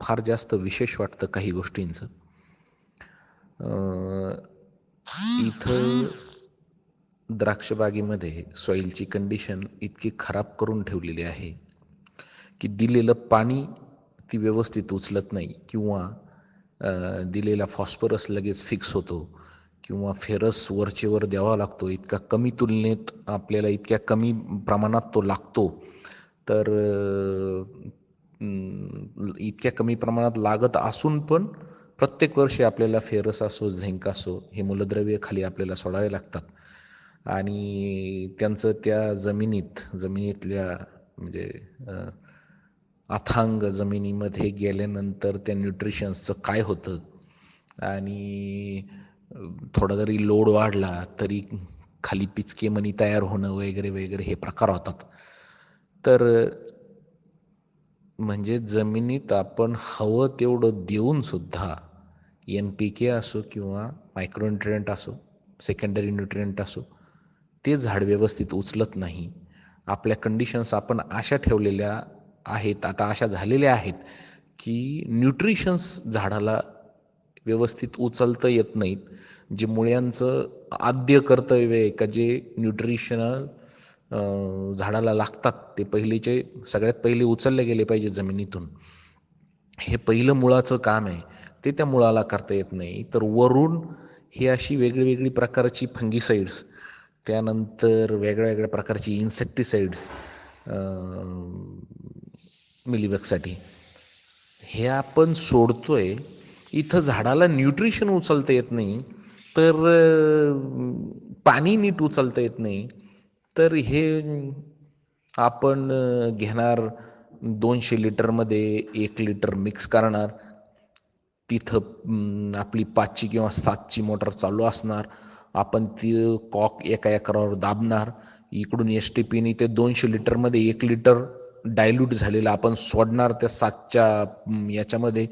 फार जास्त विशेष वाटतं काही गोष्टींचं. इथं द्राक्षबागेमध्ये सॉईलची कंडिशन इतकी खराब करून ठेवलेली आहे की दिलेलं पाणी ती व्यवस्थित उचलत नाही किंवा दिलेला फॉस्फरस लगेच फिक्स होतो किंवा फेरस वरचेवर द्यावा लागतो इतका कमी तुलनेत आपल्याला इतक्या कमी प्रमाणात तो लागतो. तर इतक्या कमी प्रमाणात लागत असून पण प्रत्येक वर्षी आपल्याला फेरस असो झिंक असो हे मूलद्रव्य खाली आपल्याला सोडावे लागतात. आणि त्यांचं त्या जमिनीत जमिनीतल्या म्हणजे अथांग जमिनीमध्ये गेल्यानंतर त्या न्यूट्रिशन्सचं काय होतं? आणि थोडा जरी लोड वाढला तरी खाली पिचके मणी तयार होणं वगैरे वगैरे हे प्रकार होतात. तर म्हणजे जमिनीत आपण हवं तेवढं देऊन सुद्धा एन पी के असो किंवा मायक्रोन्युट्रियंट असो सेकंडरी न्यूट्रियंट असो ते झाड व्यवस्थित उचलत नाही. आपल्या कंडिशन्स आपण अशा ठेवलेल्या आहेत आता अशा झालेल्या आहेत की न्यूट्रिशन्स झाडाला व्यवस्थित उचलता येत नाहीत जे मुळ्यांचं आद्य कर्तव्य आहे का जे न्यूट्रिशनल झाडाला लागतात. ते पहिलेचे सगळ्यात पहिले उचलले गेले पाहिजे जमिनीतून. हे पहिलं मुळाचं काम आहे. ते त्या मुळाला करता येत नाही. तर वरून ही अशी वेगळी वेगळी प्रकारची फंगीसाईड्स त्यानंतर वेगळ्या वेगळ्या प्रकारची इन्सेक्टिसाइड्स मिलीबगसाठी. हे आपण सोडतोय. इथं झाडाला न्यूट्रिशन उचलता येत नाही. तर पाणी नीट उचलता येत नाही. तर हे आपण घेणार दोनशे लिटरमध्ये एक लिटर मिक्स करणार. तिथं आपली पाचची किंवा सातची मोटर चालू असणार. आपण ती कॉक एका एकरावर दाबणार. इकडून एस टी पीने ते दोनशे लिटरमध्ये एक लिटर डायल्यूट झालेलं आपण सोडणार त्या सातच्या याच्यामध्ये.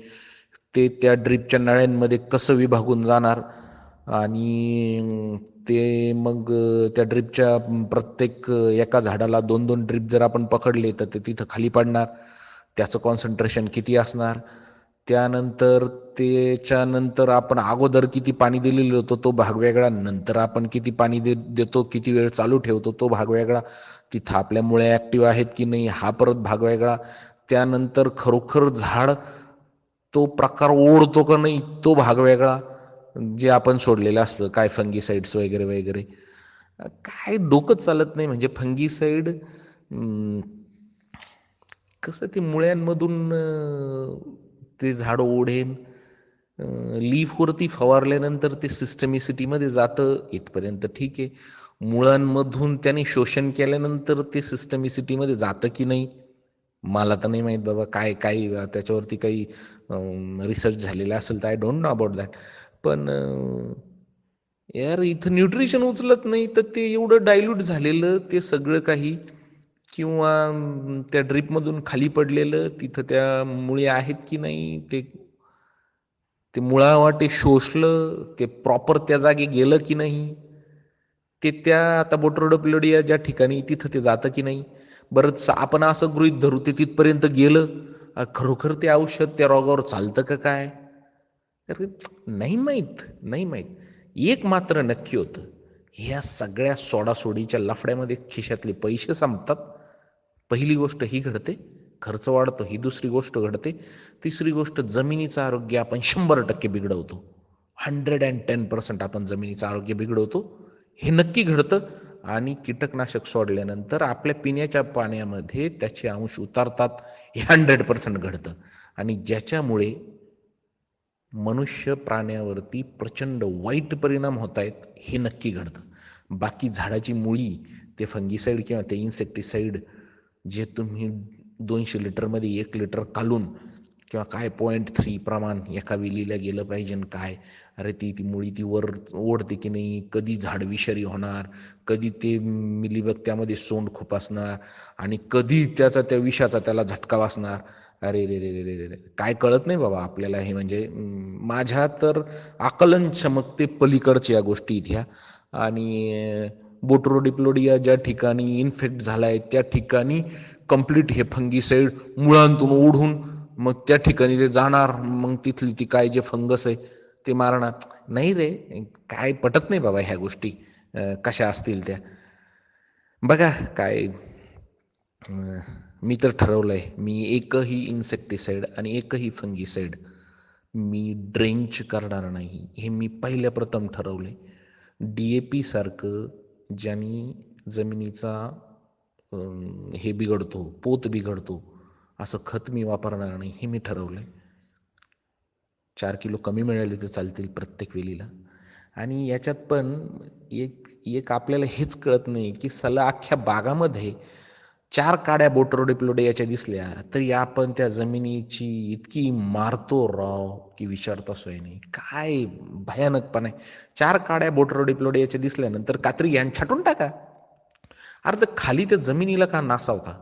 ते त्या ड्रीपच्या नळ्यांमध्ये कसं विभागून जाणार? आणि ते मग त्या ड्रीपच्या प्रत्येक एका झाडाला दोन दोन ड्रीप जर आपण पकडले तर ते तिथं खाली पडणार. त्याचं कॉन्सन्ट्रेशन किती असणार? त्यानंतर त्याच्यानंतर आपण अगोदर किती पाणी दिलेलं होतं तो भाग वेगळा. नंतर आपण किती पाणी दे देतो किती वेळ चालू ठेवतो तो भाग वेगळा. तिथं आपल्या मुळे ॲक्टिव्ह आहेत की नाही हा परत भाग वेगळा. त्यानंतर खरोखर झाड तो प्रकार ओढतो का नाही तो भाग वेगळा. जे आपण सोडलेलं असतं काय फंगीसाईड्स वगैरे वगैरे. काय डोकं चालत नाही म्हणजे फंगीसाईड कसं ते मुळ्यांमधून ते झाड ओढेन लीफवरती फवारल्यानंतर ते सिस्टमिसिटीमध्ये जातं इथपर्यंत ठीक आहे. मुळांमधून त्याने शोषण केल्यानंतर ते सिस्टमिसिटीमध्ये जातं की नाही मला तर नाही माहीत बाबा काय काय त्याच्यावरती काही रिसर्च झालेला असेल तर I don't know about that पण यार इथं न्यूट्रिशन उचलत नाही तर ते एवढं डायल्यूट झालेलं ते सगळं काही किंवा त्या ड्रीपमधून खाली पडलेलं तिथं त्या मुळे आहेत की नाही ते ते मुळावाटे शोषलं ते प्रॉपर त्या जागी गेलं की नाही ते त्या आता बोट्रोडोप्लोडिया ज्या ठिकाणी तिथं ते जातं की नाही. बरंच आपण असं गृहित धरू ते तिथपर्यंत गेलं. खरोखर ते औषध त्या रोगावर चालतं का काय? नाही माहीत नाही माहीत. एक मात्र नक्की होतं ह्या सगळ्या सोडासोडीच्या लफड्यामध्ये खिशातले पैसे संपतात. पहिली गोष्ट ही घडते खर्च वाढतो ही दुसरी गोष्ट घडते. तिसरी गोष्ट जमिनीचं आरोग्य आपण शंभर टक्के बिघडवतो. हंड्रेड अँड टेन पर्सेंट आपण जमिनीचं आरोग्य बिघडवतो. हे नक्की घडतं आणि कीटकनाशक सोडल्यानंतर आपल्या पिण्याच्या पाण्यामध्ये त्याचे अंश उतारतात हे हंड्रेड पर्सेंट घडतं. आणि ज्याच्यामुळे मनुष्य प्राण्यावरती प्रचंड वाईट परिणाम होत आहेत हे नक्की घडतं. बाकी झाडाची मुळी ते फंगिसाईड किंवा ते इन्सेक्टिसाईड जे तुम्ही दोनशे लिटरमध्ये एक लिटर कालून किंवा काय पॉईंट थ्री प्रमाण एका विलीला गेलं पाहिजे काय अरे ती ती मुळी ती वर ओढते की नाही कधी झाड विषारी होणार कधी ते मिलीबग त्यामध्ये सोंड खूप असणार आणि कधी त्याचा त्या विषाचा त्याला झटका वाचणार अरे रे रे रे रे रे काय कळत नाही बाबा आपल्याला हे म्हणजे माझ्या तर आकलन क्षमते पलीकडच्या या गोष्टी इथ्या आणि बोट्रोडिप्लोडिया ज्या ठिकाणी इन्फेक्ट झाला आहे त्या ठिकाणी कंप्लीट हे फंगीसाईड मुळांतून ओढून मग त्या ठिकाणी ते जाणार मग तिथली ती काय जे फंगस आहे ते मारणार. नाही रे काय पटत नाही बाबा ह्या गोष्टी कशा असतील त्या. बघा काय मी तर ठरवलं आहे मी एकही इन्सेक्टिसाईड आणि एकही फंगीसाईड मी ड्रेंच करणार नाही. हे मी पहिल्या प्रथम ठरवले डी ए पीसारखं ज्यांनी जमिनीचा हे बिघडतो पोत बिघडतो असं खत मी वापरणार नाही हे मी ठरवलं आहे चार किलो कमी मिळाले तर चालतील प्रत्येक वेलीला. आणि याच्यात पण एक एक आपल्याला हेच कळत नाही की सला अख्ख्या बागामध्ये चार काड्या बोटरोडिप्लोडे याच्या दिसल्या तरी आपण त्या जमिनीची इतकी मारतो राव की विचारता सोय नाही. काय भयानकपणा. आहे चार काड्या बोटरोडिप्लोडे याच्या दिसल्यानंतर कात्री यान छाटून टाका. अरे तर खाली त्या जमिनीला का नासावता?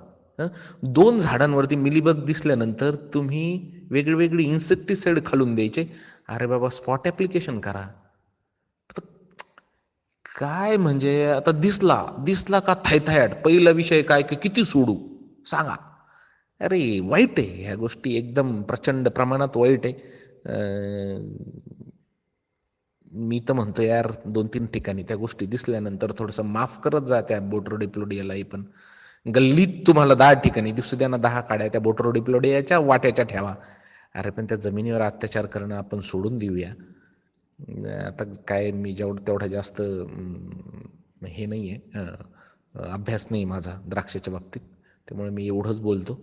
दोन झाडांवरती मिलीबग दिसल्यानंतर तुम्ही वेगळी इन्सेक्टिसाइड खालून द्यायचे. अरे बाबा स्पॉट ॲप्लिकेशन करा. काय म्हणजे आता दिसला दिसला का थायथायट पहिला विषय काय की किती सोडू? सांगा. अरे वाईट आहे ह्या गोष्टी. एकदम प्रचंड प्रमाणात वाईट आहे. मी तर म्हणतो यार दोन तीन ठिकाणी त्या गोष्टी दिसल्यानंतर थोडंसं माफ करत जा त्या बोटरोडिप्लोडियालाही पण. गल्लीत तुम्हाला दहा ठिकाणी दिसू द्या ना दहा काड्या त्या बोटरोडिप्लोडियाच्या वाट्याच्या ठेवा. अरे पण त्या जमिनीवर अत्याचार करणं आपण सोडून देऊया. आता काय मी जेवढं तेवढा जास्त हे नाही आहे अभ्यास नाही माझा द्राक्षाच्या बाबतीत. त्यामुळे मी एवढंच बोलतो.